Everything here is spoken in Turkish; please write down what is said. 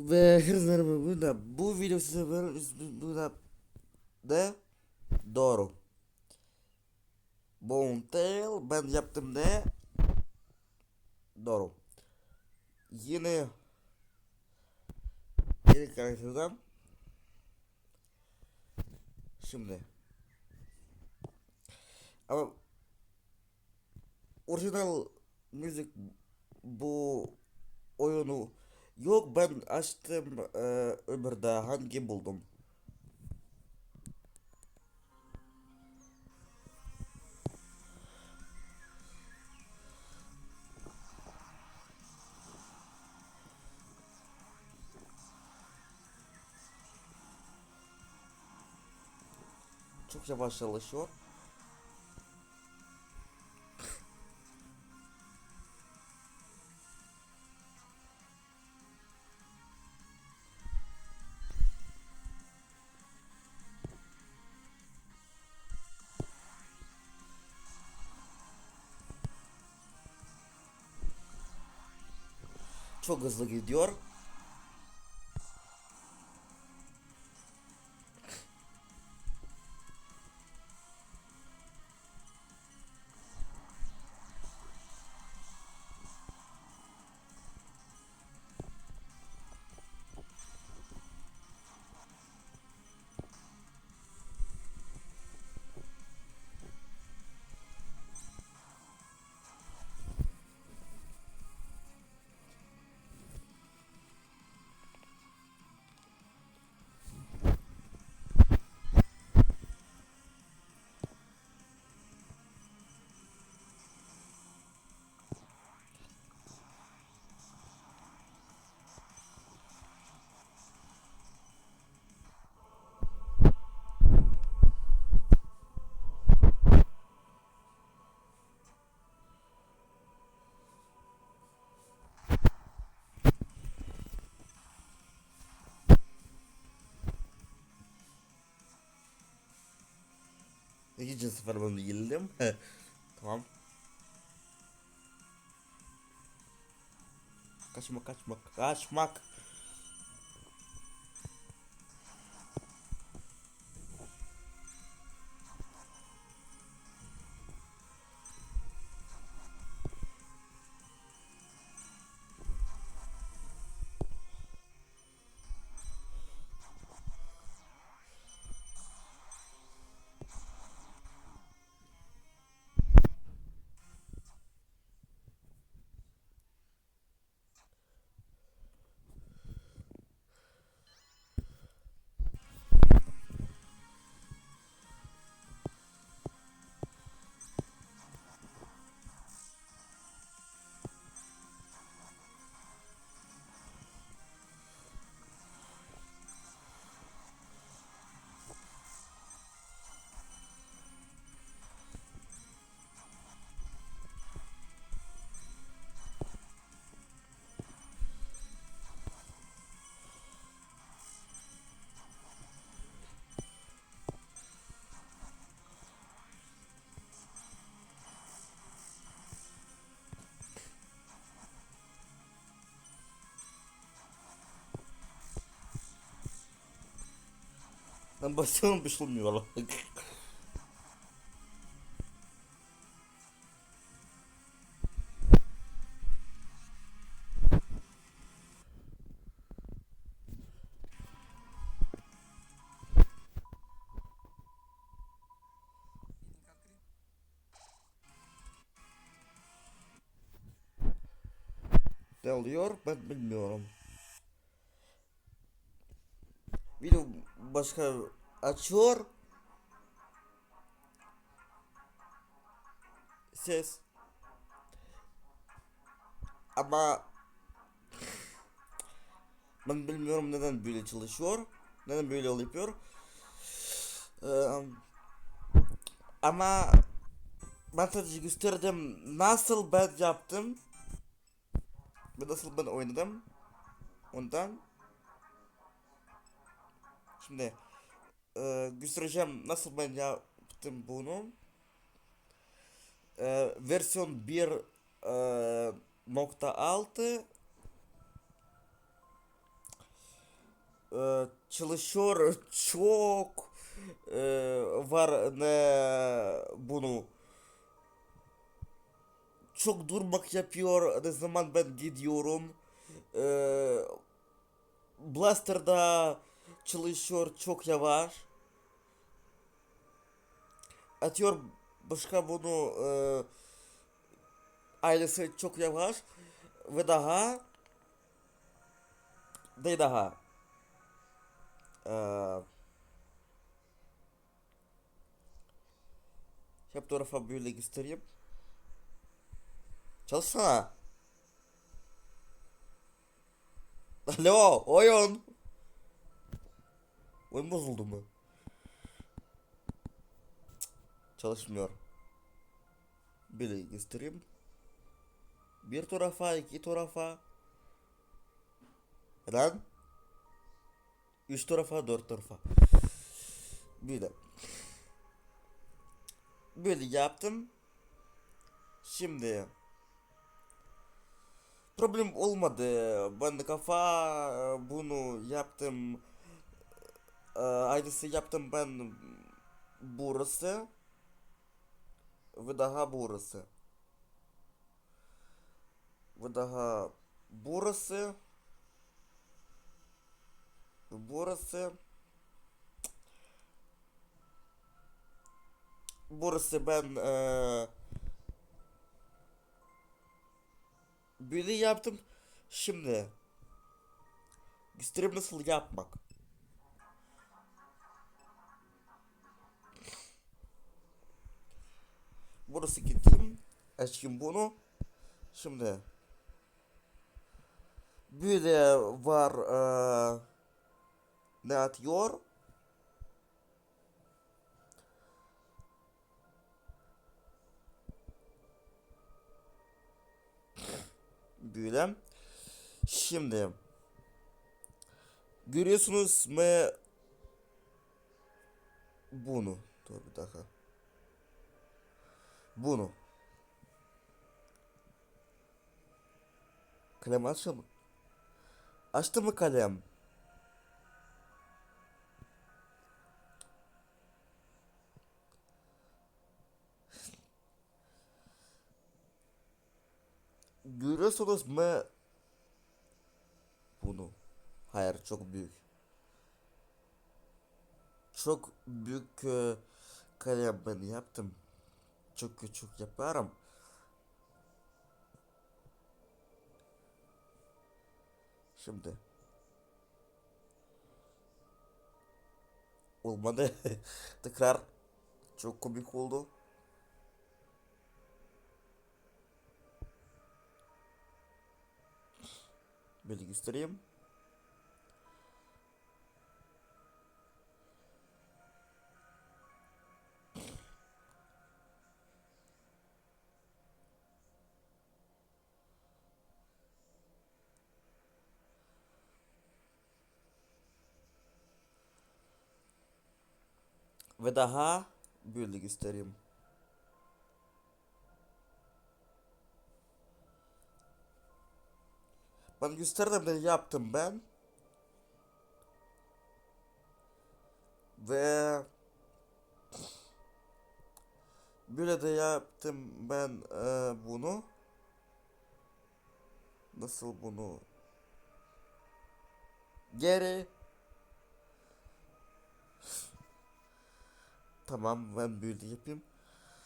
Ve herkese bu da bu video size ver bu da de doğru. Bontail ben yaptım de doğru. Yine yeni karakterden şimdi ama orijinal müzik bu oyunu yok ben açtım e, öbürde hangi buldum? Çok yavaş çalışıyor çok hızlı gidiyor İkinci sefer ben yenildim. tamam. Kaçmak kaçmak kaçmak. Ben basıyorum olmuyor. Ne oluyor ben bilmiyorum. Video başka açıyor. Ses. Ama ben bilmiyorum neden böyle çalışıyor. Neden böyle yapıyor. Ee, ama ben sadece gösterdim nasıl ben yaptım. Ve nasıl ben oynadım. Ondan. Şimdi e, göstereceğim nasıl ben yaptım bunu. E, versiyon 1 e, nokta 6 e, çalışıyor. Çok e, var ne bunu. Çok durmak yapıyor. Ne zaman ben gidiyorum? E, Blaster'da çalışıyor. Çok yavaş atıyor. Başka bunu e, ailesi çok yavaş. Ve daha ne daha. Ee, hep tarafa böyle göstereyim. Çalışsana. Alo oyun. Oyun bozuldu mu çalışmıyor. Böyle göstereyim. Bir tarafa iki tarafa. Neden? Üç tarafa dört tarafa. Böyle böyle yaptım. Şimdi. Problem olmadı. Ben kafa bunu yaptım. Ee, aynısı yaptım ben. Burası ve daha burası ve daha burası ve burası burası ben eee böyle yaptım şimdi göstereyim nasıl yapmak burası gideyim. Açayım bunu. Şimdi. Böyle var eee ne atıyor? Böyle şimdi. Görüyorsunuz mu? Bunu. Dur bir dakika bunu. Kalem açtı mı açtı mı kalem? Görüyorsunuz mu? Bunu. Hayır çok büyük. Çok büyük e, kalem ben yaptım çok küçük yaparım. Şimdi. Olmadı. Tekrar. Çok komik oldu. Böyle göstereyim ve daha böyle göstereyim Ben gösterdim de yaptım ben. Ve böyle de yaptım ben e, bunu. Nasıl bunu? Geri. Tamam ben böyle yapayım.